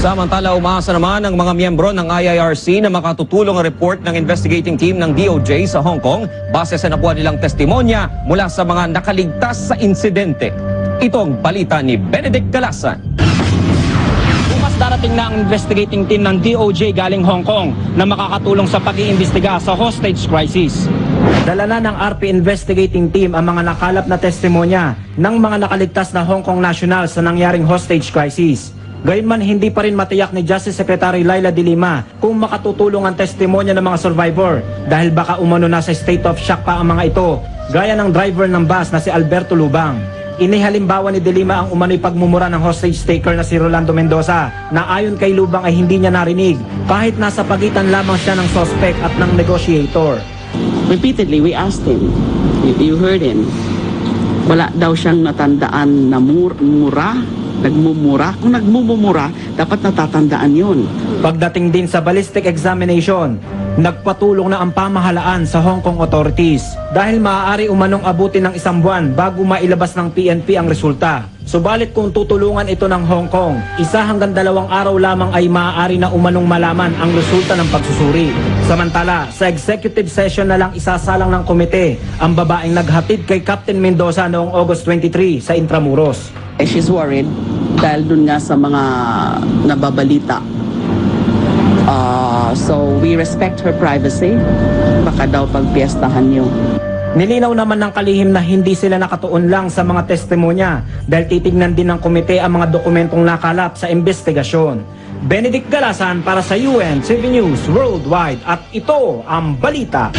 Samantala, umaasa naman ang mga miyembro ng IIRC na makatutulong ang report ng investigating team ng DOJ sa Hong Kong base sa nakuha nilang testimonya mula sa mga nakaligtas sa insidente. Ito ang balita ni Benedict Galasan. Bukas darating na ang investigating team ng DOJ galing Hong Kong na makakatulong sa pag-iimbestiga sa hostage crisis. Dala na ng RP investigating team ang mga nakalap na testimonya ng mga nakaligtas na Hong Kong nationals sa nangyaring hostage crisis. Gayunman hindi pa rin matiyak ni Justice Secretary Laila de Lima kung makatutulong ang testimonya ng mga survivor dahil baka umano na sa state of shock pa ang mga ito gaya ng driver ng bus na si Alberto Lubang. Inihalimbawa ni De Lima ang umano'y pagmumura ng hostage taker na si Rolando Mendoza na ayon kay Lubang ay hindi niya narinig kahit nasa pagitan lamang siya ng suspect at ng negotiator. Repeatedly, we asked him, if you heard him, wala daw siyang natandaan na mur- mura, nagmumura. Kung nagmumura, dapat natatandaan yun. Pagdating din sa ballistic examination, nagpatulong na ang pamahalaan sa Hong Kong authorities dahil maaari umanong abutin ng isang buwan bago mailabas ng PNP ang resulta. Subalit kung tutulungan ito ng Hong Kong, isa hanggang dalawang araw lamang ay maaari na umanong malaman ang resulta ng pagsusuri. Samantala, sa executive session na lang isasalang ng komite ang babaeng naghatid kay Captain Mendoza noong August 23 sa Intramuros. Eh, she's worried dahil dun nga sa mga nababalita. Ah, so, we respect her privacy. Baka daw pagpiestahan niyo. Nilinaw naman ng kalihim na hindi sila nakatuon lang sa mga testimonya dahil titignan din ng komite ang mga dokumentong nakalap sa investigasyon. Benedict Galasan para sa UN 7 News Worldwide at ito ang balita.